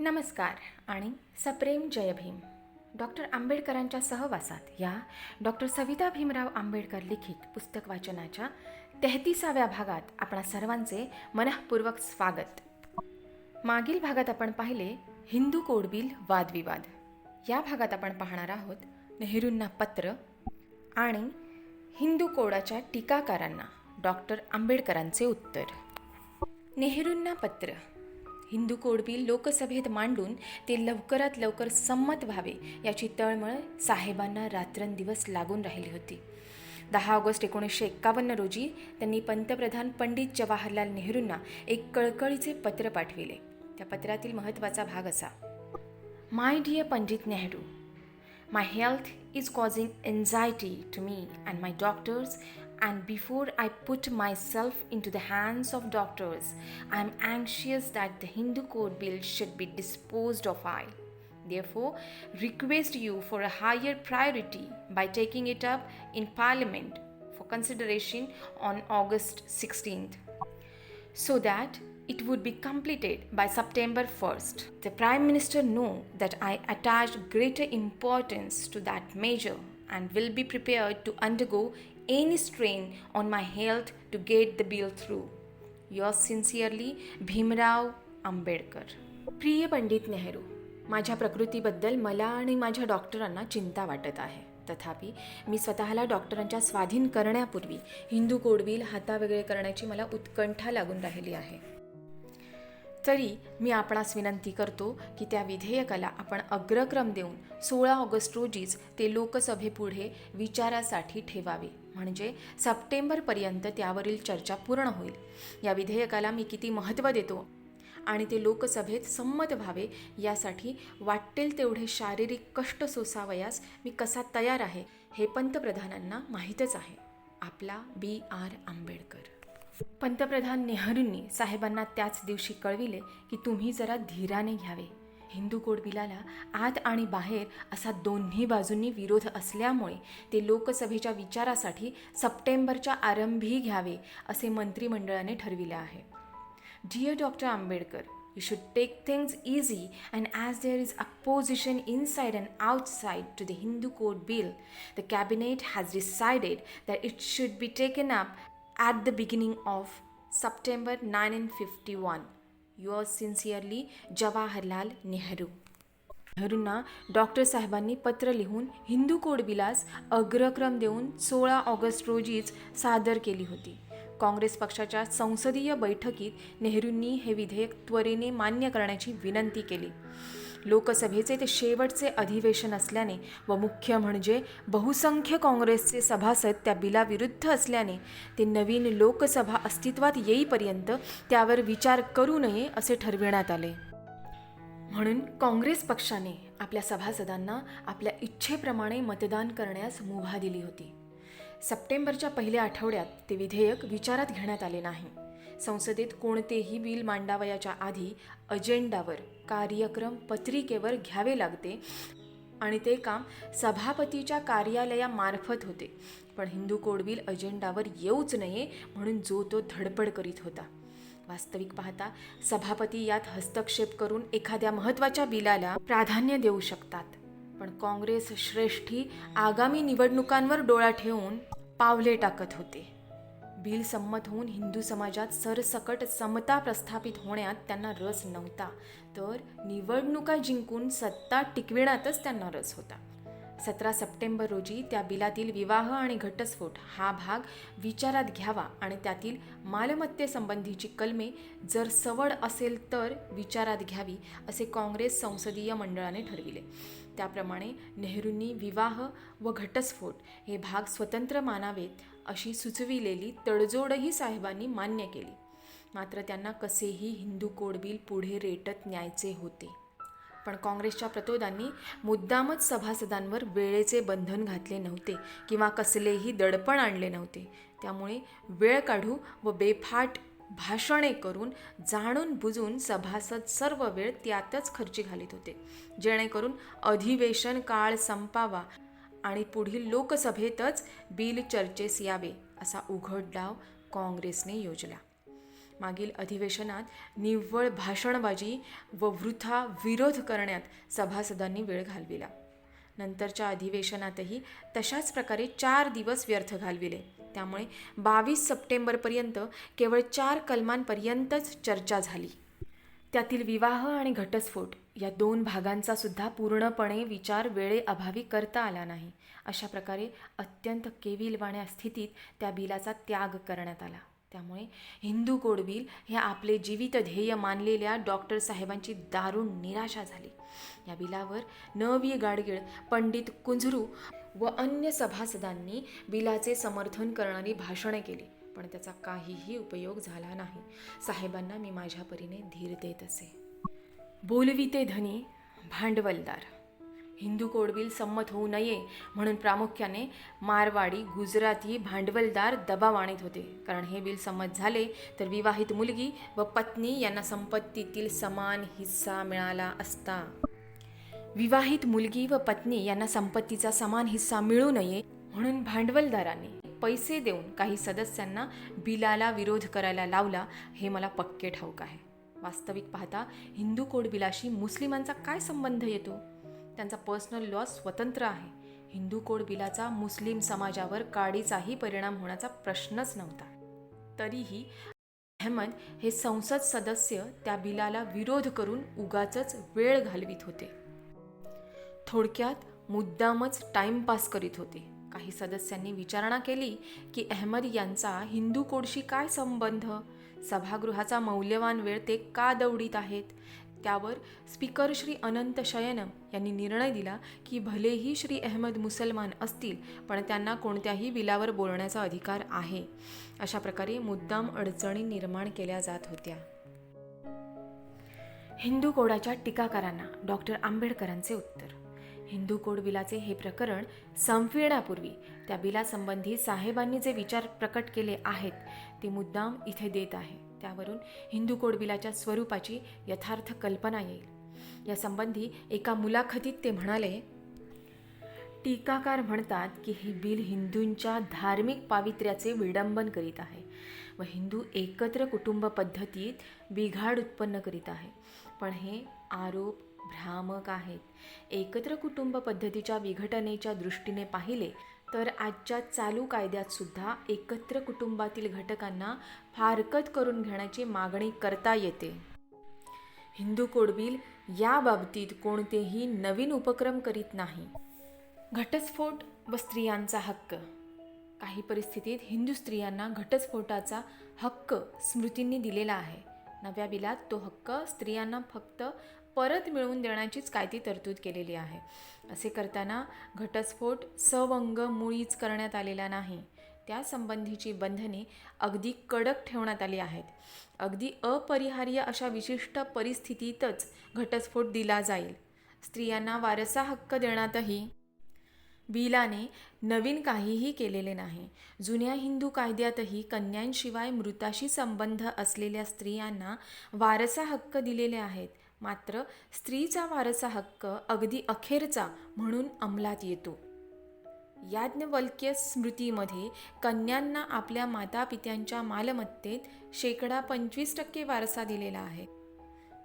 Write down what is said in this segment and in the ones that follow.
नमस्कार आणि सप्रेम जय भीम. डॉक्टर आंबेडकरांच्या सहवासात या डॉक्टर सविता भीमराव आंबेडकर लिखित पुस्तक वाचनाच्या तेहतीसाव्या भागात आपणा सर्वांचे मनःपूर्वक स्वागत. मागील भागात आपण पाहिले हिंदू कोडबिल वादविवाद. या भागात आपण पाहणार आहोत नेहरूंना पत्र आणि हिंदू कोडाच्या टीकाकारांना डॉक्टर आंबेडकरांचे उत्तर. नेहरूंना पत्र. हिंदू कोड बिल लोकसभेत मांडून ते लवकरात लवकर संमत व्हावे याची तळमळ साहेबांना रात्रंदिवस लागून राहिली होती. दहा ऑगस्ट एकोणीसशे एक्कावन्न रोजी त्यांनी पंतप्रधान पंडित जवाहरलाल नेहरूंना एक कळकळीचे पत्र पाठविले. त्या पत्रातील महत्त्वाचा भाग असा. My dear Pandit Nehru my health is causing anxiety to me and my doctors and before I put myself into the hands of doctors, I am anxious that the Hindu Code Bill should be disposed of. I therefore request you for a higher priority by taking it up in Parliament for consideration on August 16th so that it would be completed by September 1st. The Prime Minister know that I attach greater importance to that measure and will be prepared to undergo any strain on my health to get the bill through. Yours sincerely, Bhimrao Ambedkar प्रिय पंडित नेहरू माझ्या प्रकृतीबद्दल मला आणि माझ्या डॉक्टरांना चिंता वाटत आहे. तथापि मी स्वतःला डॉक्टरांच्या स्वाधीन करण्यापूर्वी हिंदू कोडवील हातावेगळे करण्याची मला उत्कंठा लागून राहिली आहे. तरी मी आपणास विनंती करतो की त्या विधेयकाला आपण अग्रक्रम देऊन सोळा ऑगस्ट रोजीच ते लोकसभेपुढे विचारासाठी ठेवावे. म्हणजे सप्टेंबरपर्यंत त्यावरील चर्चा पूर्ण होईल. या विधेयकाला मी किती महत्त्व देतो? आणि ते लोकसभेत संमत व्हावे यासाठी वाटेल तेवढे शारीरिक कष्ट सोसावयास मी कसा तयार आहे हे पंतप्रधानांना माहीतच आहे. आपला बी. आर. आंबेडकर. पंतप्रधान नेहरूंनी साहेबांना त्याच दिवशी कळविले की तुम्ही जरा धीराने घ्यावे. हिंदू कोड बिलाला आत आणि बाहेर असा दोन्ही बाजूंनी विरोध असल्यामुळे ते लोकसभेच्या विचारासाठी सप्टेंबरच्या आरंभी घ्यावे असे मंत्रिमंडळाने ठरविले आहे. Dear doctor Ambedkar you should take things easy and as there is opposition inside and outside to the Hindu code bill the cabinet has decided that it should be taken up at the beginning of September nine fifty one yours sincerely Jawaharlal Nehru नेहरूंना doctor साहेबांनी पत्र लिहून Hindu code Bilas अग्रक्रम देऊन सोळा August रोजीच सादर केली होती. काँग्रेस पक्षाच्या संसदीय बैठकीत नेहरूंनी हे विधेयक त्वरेने मान्य करण्याची विनंती केली. लोकसभेचे ते शेवटचे अधिवेशन असल्याने व मुख्य म्हणजे बहुसंख्य काँग्रेसचे सभासद त्या बिलाविरुद्ध असल्याने ते नवीन लोकसभा अस्तित्वात येईपर्यंत त्यावर विचार करू नये असे ठरविण्यात आले. म्हणून काँग्रेस पक्षाने आपल्या सभासदांना आपल्या इच्छेप्रमाणे मतदान करण्यास मुभा दिली होती. सप्टेंबरच्या पहिल्या आठवड्यात ते विधेयक विचारात घेण्यात आले नाही. संसदेत कोणतेही बिल मांडावयाच्या आधी अजेंडावर कार्यक्रम पत्रिकेवर घ्यावे लागते आणि ते काम सभापतीच्या कार्यालयामार्फत होते. पण हिंदू कोड बिल अजेंडावर येऊच नये म्हणून जो तो धडपड करीत होता. वास्तविक पाहता सभापती यात हस्तक्षेप करून एखाद्या महत्त्वाच्या बिलाला प्राधान्य देऊ शकतात. पण काँग्रेस श्रेष्ठी आगामी निवडणुकांवर डोळा ठेवून पावले टाकत होते. बिल संमत होऊन हिंदू समाजात सरसकट समता प्रस्थापित होण्यात त्यांना रस नव्हता. तर निवडणुका जिंकून सत्ता टिकविण्यातच त्यांना रस होता. सतरा सप्टेंबर रोजी त्या बिलातील विवाह आणि घटस्फोट हा भाग विचारात घ्यावा आणि त्यातील मालमत्तेसंबंधीची कलमे जर सवड असेल तर विचारात घ्यावी असे काँग्रेस संसदीय मंडळाने ठरविले. त्याप्रमाणे नेहरूंनी विवाह व घटस्फोट हे भाग स्वतंत्र मानावेत अशी सुचविलेली तडजोडही साहेबांनी मान्य केली. मात्र त्यांना कसेही हिंदू कोड बिल पुढे रेटत न्यायचे होते. पण काँग्रेसच्या प्रतोदांनी मुद्दामच सभासदांवर वेळेचे बंधन घातले नव्हते किंवा कसलेही दडपण आणले नव्हते. त्यामुळे वेळ काढू व बेफाट भाषणे करून जाणून बुजून सभासद सर्व वेळ त्यातच खर्ची घालीत होते. जेणेकरून अधिवेशन काळ संपावा आणि पुढील लोकसभेतच बिल चर्चेस यावे असा उघड डाव काँग्रेसने योजला. मागील अधिवेशनात निव्वळ भाषणबाजी व वृथा विरोध करण्यात सभासदांनी वेळ घालविला. नंतरच्या अधिवेशनातही तशाच प्रकारे चार दिवस व्यर्थ घालविले. त्यामुळे बावीस सप्टेंबरपर्यंत केवळ चार कलमांपर्यंतच चर्चा झाली. त्यातील विवाह आणि घटस्फोट या दोन भागांचा सुद्धा पूर्णपणे विचार वेळेअभावी करता आला नाही. अशा प्रकारे अत्यंत केविलवाण्या स्थितीत त्या बिलाचा त्याग करण्यात आला. त्यामुळे हिंदू कोड बिल हे आपले जीवित ध्येय मानलेल्या डॉक्टर साहेबांची दारुण निराशा झाली. या बिलावर नवी गाडगीळ पंडित कुंझरू व अन्य सभासदांनी बिलाचे समर्थन करणारी भाषणे केली. पण त्याचा काहीही उपयोग झाला नाही. साहेबांना मी माझ्या परीने धीर देत असे. बोलविते धनी भांडवलदार. हिंदू कोडबिल संमत होऊ नये म्हणून प्रामुख्याने मारवाडी गुजराती भांडवलदार दबाव आणत होते. कारण हे बिल संमत झाले तर विवाहित मुलगी व पत्नी यांना संपत्तीतील समान हिस्सा मिळाला असता. विवाहित मुलगी व पत्नी यांना संपत्तीचा समान हिस्सा मिळू नये म्हणून भांडवलदारांनी पैसे देऊन काही सदस्यांना बिलाला विरोध करायला लावला हे मला पक्के ठाऊक आहे. वास्तविक पाहता हिंदू कोड बिलाशी मुस्लिमांचा काय संबंध येतो? त्यांचा पर्सनल लॉ स्वतंत्र आहे. हिंदू कोड बिलाचा मुस्लिम समाजावर काडीचाही परिणाम होण्याचा प्रश्नच नव्हता. तरीही अहमद हे संसद सदस्य त्या बिलाला विरोध करून उगाच वेळ घालवित होते. थोडक्यात मुद्दामच टाइमपास करीत होते. काही सदस्यांनी विचारणा केली की अहमद यांचा हिंदू कोडशी काय संबंध? सभागृहाचा मौल्यवान वेळ ते का दौडीत आहेत? त्यावर स्पीकर श्री अनंत शयनम यांनी निर्णय दिला की भलेही श्री अहमद मुसलमान असतील पण त्यांना कोणत्याही बिलावर बोलण्याचा अधिकार आहे. अशा प्रकारे मुद्दाम अडचणी निर्माण केल्या जात होत्या. हिंदू कोडाच्या टीकाकारांना डॉक्टर आंबेडकरांचे उत्तर. हिंदू कोड बिलाचे हे प्रकरण संपविण्यापूर्वी त्या बिलासंबंधी साहेबांनी जे विचार प्रकट केले आहेत ते मुद्दाम इथे देत आहे. त्यावरून हिंदू कोड बिलाच्या स्वरूपाची यथार्थ कल्पना येईल. या संबंधी एका मुलाखतीत ते म्हणाले टीकाकार म्हणतात की हे बिल हिंदूंच्या धार्मिक पावित्र्याचे विडंबन करीत आहे व हिंदू एकत्र कुटुंब पद्धतीत बिघाड उत्पन्न करीत आहे. पण हे आरोप भ्रामक आहेत. एकत्र कुटुंब पद्धतीच्या विघटनेच्या दृष्टीने पाहिले तर आजच्या चालू कायद्यात सुद्धा एकत्र कुटुंबातील घटकांना फारकत करून घेण्याची मागणी करता येते. हिंदू कोडबिल याबाबतीत कोणतेही नवीन उपक्रम करीत नाही. घटस्फोट व स्त्रियांचा हक्क. काही परिस्थितीत हिंदू स्त्रियांना घटस्फोटाचा हक्क स्मृतींनी दिलेला आहे. नव्या बिलात तो हक्क स्त्रियांना फक्त परत मिळवून देण्याचीच काय ती तरतूद केलेली आहे. असे करताना घटस्फोट सवंग मुळीच करण्यात आलेला नाही. त्यासंबंधीची बंधने अगदी कडक ठेवण्यात आली आहेत. अगदी अपरिहार्य अशा विशिष्ट परिस्थितीतच घटस्फोट दिला जाईल. स्त्रियांना वारसा हक्क देण्यातही बिलाने नवीन काहीही केलेले नाही. जुन्या हिंदू कायद्यातही कन्यांशिवाय मृताशी संबंध असलेल्या स्त्रियांना वारसा हक्क दिलेले आहेत. मात्र स्त्रीचा वारसा हक्क अगदी अखेरचा म्हणून अंमलात येतो. याज्ञवल्क्य स्मृतीमध्ये कन्यांना आपल्या मातापित्यांच्या मालमत्तेत शेकडा पंचवीस टक्के वारसा दिलेला आहे.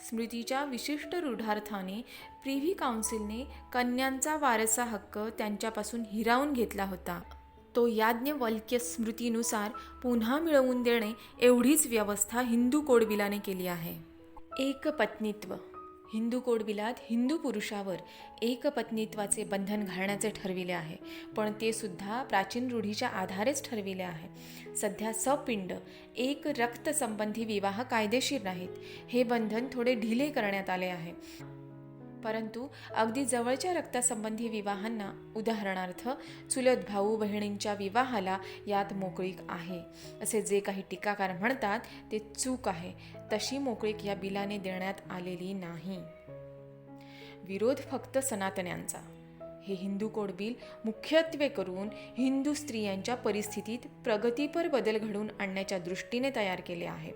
स्मृतीच्या विशिष्ट रूढार्थाने प्रिव्ही काउन्सिलने कन्यांचा वारसा हक्क त्यांच्यापासून हिरावून घेतला होता. तो याज्ञवल्क्य स्मृतीनुसार पुन्हा मिळवून देणे एवढीच व्यवस्था हिंदू कोडबिलाने केली आहे. एकपत्नीत्व. हिंदू कोडबिलात हिंदू पुरुषावर एकपत्नीत्वाचे बंधन घालण्याचे ठरविले आहे. पण ते सुद्धा प्राचीन रूढीच्या आधारेच ठरविले आहे. सध्या सपिंड एक रक्तसंबंधी विवाह कायदेशीर नाहीत. हे बंधन थोडे ढिले करण्यात आले आहे. परंतु अगदी जवळच्या रक्तासंबंधी विवाहांना उदाहरणार्थ चुलत भाऊ बहिणींच्या विवाहाला यात मोकळीक आहे. असे जे काही टीकाकार म्हणतात ते चूक आहे. तशी मोकळीक या बिलाने देण्यात आलेली नाही. विरोध फक्त सनातन्यांचा. हे हिंदू कोड बिल मुख्यत्वे करून हिंदू स्त्रियांच्या परिस्थितीत प्रगतीपर बदल घडवून आणण्याच्या दृष्टीने तयार केले आहे.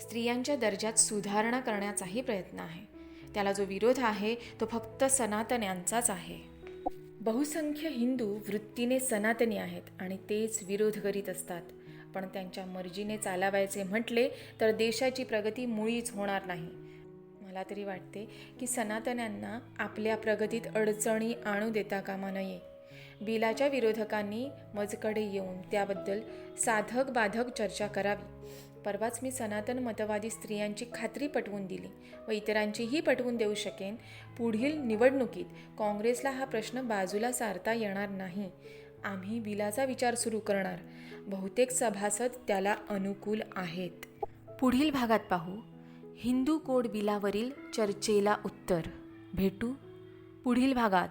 स्त्रियांच्या दर्जात सुधारणा करण्याचाही प्रयत्न आहे. त्याला जो विरोध आहे तो फक्त सनातन्यांचाच आहे. बहुसंख्य हिंदू वृत्तीने सनातनी आहेत आणि तेच विरोध करीत असतात. पण त्यांच्या मर्जीने चालावायचे म्हटले तर देशाची प्रगती मुळीच होणार नाही. मला तरी वाटते की सनातन्यांना आपल्या प्रगतीत अडचणी आणू देता कामा नये. बिलाच्या विरोधकांनी मजकडे येऊन त्याबद्दल साधक बाधक चर्चा करावी. परवाच मी सनातन मतवादी स्त्रियांची खात्री पटवून दिली व इतरांचीही पटवून देऊ शकेन. पुढील निवडणुकीत काँग्रेसला हा प्रश्न बाजूला सारता येणार नाही. आम्ही बिलाचा विचार सुरू करणार. बहुतेक सभासद त्याला अनुकूल आहेत. पुढील भागात पाहू. हिंदू कोड बिलावरील चर्चेला उत्तर. भेटू. पुढील भागात